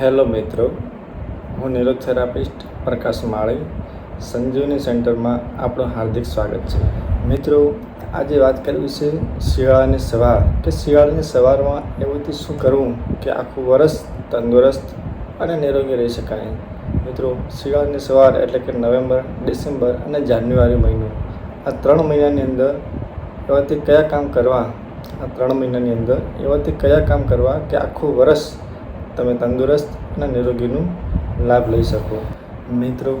Hello મિત્રો, હું નિરોધ therapist પ્રકાશ માળી, સંજીવની સેન્ટરમાં આપણું હાર્દિક સ્વાગત છે. મિત્રો, આજે વાત કરવી છે શિયાળાની સવાર. કે શિયાળાની સવારમાં એવુંથી શું કરવું કે આખું વરસ તંદુરસ્ત અને નિરોગી રહી શકાય? મિત્રો, શિયાળાની સવાર એટલે કે નવેમ્બર, ડિસેમ્બર અને જાન્યુઆરી મહિનો. આ ત્રણ મહિનાની અંદર એવાથી કયા કામ કરવા? આ ત્રણ મહિનાની અંદર એવાથી કયા કામ કરવા કે આખું વરસ તમે તંદુરસ્ત અને નિરોગીનું લાભ લઈ શકો. મિત્રો,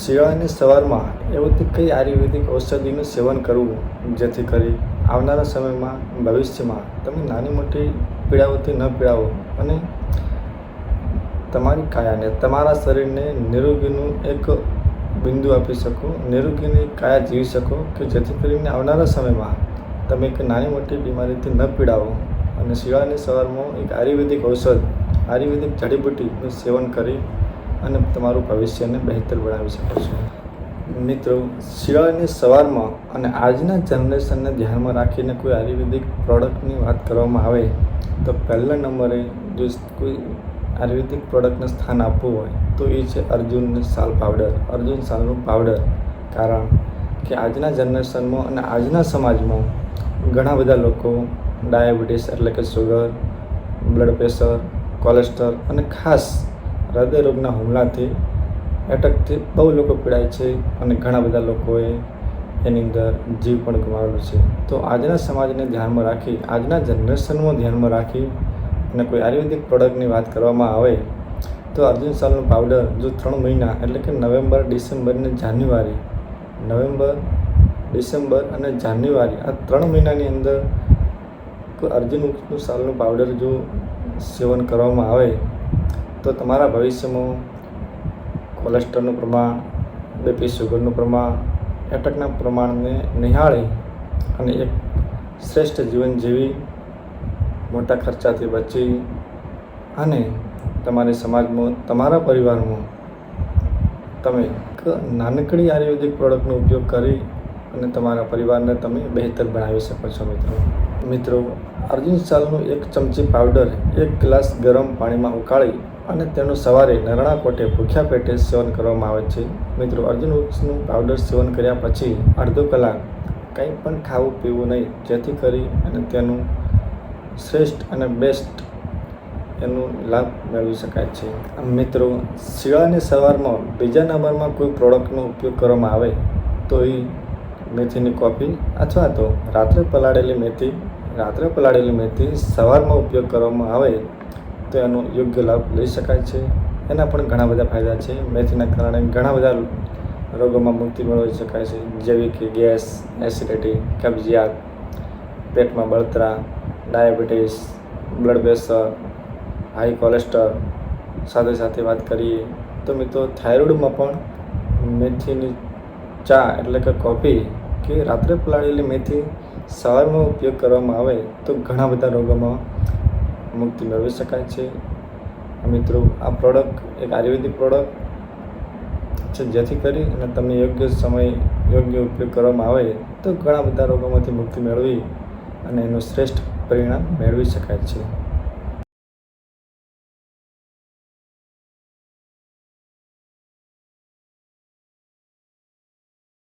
શિયાળાની સવારમાં એવુંથી કઈ આયુર્વેદિક ઔષધિનું સેવન કરવું જેથી કરી આવનારા સમયમાં ભવિષ્યમાં તમે નાની મોટી પીડાઓથી ન પીડાવો અને તમારી કાયાને તમારા શરીરને નિરોગીનું એક બિંદુ આપી શકો, નિરોગીની કાયા જીવી શકો કે જેથી કરીને આવનારા સમયમાં તમે એક નાની મોટી બીમારીથી ન પીડાવો. અને શિયાળાની સવારમાં એક આયુર્વેદિક ઔષધ આયુર્વેદિક જડીબુટ્ટીનું સેવન કરી અને તમારું ભવિષ્યને બહેતર બનાવી શકો છો. મિત્રો, શિયાળાની સવારમાં અને આજના જનરેશનને ધ્યાનમાં રાખીને કોઈ આયુર્વેદિક પ્રોડક્ટની વાત કરવામાં આવે, તો પહેલા નંબરે જો કોઈ આયુર્વેદિક પ્રોડક્ટને સ્થાન આપવું હોય, તો એ છે અર્જુન સાલ પાવડર. અર્જુન સાલનું પાવડર. કારણ કે આજના જનરેશનમાં અને આજના સમાજમાં ઘણા બધા લોકો ડાયાબિટીસ એટલે કે સુગર બ્લડ પ્રેશર કોલેસ્ટ્રોલ અને ખાસ હૃદયરોગના હુમલાથી એટકથી બહુ લોકો પીડાય છે અને ઘણા બધા લોકોએ એની અંદર જીવ પણ ગુમાવેલો છે. તો આજના સમાજને ધ્યાનમાં રાખી, આજના જનરેશનમાં ધ્યાનમાં રાખી અને કોઈ આયુર્વેદિક પ્રોડક્ટની વાત કરવામાં આવે તો અર્જુન સાલનું પાવડર જો ત્રણ મહિના એટલે કે નવેમ્બર, ડિસેમ્બર અને જાન્યુઆરી, નવેમ્બર, ડિસેમ્બર અને જાન્યુઆરી આ ત્રણ મહિનાની અંદર અર્જુન સાલનું પાવડર જો સેવન કરવામાં આવે, તો તમારા ભવિષ્યમાં કોલેસ્ટ્રોલનું પ્રમાણ, બીપી શુગરનું પ્રમાણ, એટકના પ્રમાણને નિહાળી અને એક શ્રેષ્ઠ જીવન જીવી મોટા ખર્ચાથી બચી અને તમારી સમાજમાં, તમારા પરિવારમાં તમે નાનકડી આયુર્વેદિક પ્રોડક્ટનો ઉપયોગ કરી અને તમારા પરિવારને તમે બહેતર બનાવી શકો છો મિત્રો. મિત્રો, અર્જુન સાલનું એક ચમચી પાવડર એક ગ્લાસ ગરમ પાણીમાં ઉકાળી અને તેનું સવારે નરણા કોટે ભૂખ્યા પેટે સેવન કરવામાં આવે છે. મિત્રો, અર્જુન વૃક્ષનું પાવડર સેવન કર્યા પછી અડધો કલાક કંઈ પણ ખાવું પીવું નહીં, જેથી કરી અને તેનું શ્રેષ્ઠ અને બેસ્ટ એનું લાભ મેળવી શકાય છે. મિત્રો, શિયાળાની સવારમાં બીજા નંબરમાં કોઈ પ્રોડક્ટનો ઉપયોગ કરવામાં આવે તો એ મેથીની કોફી અથવા તો રાત્રે પલાળેલી મેથી, રાત્રે પલાળેલી મેથી સવારમાં ઉપયોગ કરવામાં આવે તો એનો યોગ્ય લાભ લઈ શકાય છે. એના પણ ઘણા બધા ફાયદા છે. મેથીના કારણે ઘણા બધા રોગોમાં મુક્તિ મેળવી શકાય છે. જેવી કે ગેસ, એસિડિટી, કબજિયાત, પેટમાં બળતરા, diabetes, blood pressure, high cholesterol સાથે સાથે વાત કરીએ તો મિત્રો થાઇરોઇડમાં પણ મેથીની ચા એટલે કે કોફી કે રાત્રે પલાળેલી મેથી સવારમાં ઉપયોગ કરવામાં આવે તો ઘણા બધા રોગોમાં મુક્તિ મેળવી શકાય છે. મિત્રો, આ પ્રોડક્ટ એક આયુર્વેદિક પ્રોડક્ટ છે, જેથી કરી અને તમે યોગ્ય સમય, યોગ્ય ઉપયોગ કરવામાં આવે તો ઘણા બધા રોગોમાંથી મુક્તિ મેળવી અને એનું શ્રેષ્ઠ પરિણામ મેળવી શકાય છે.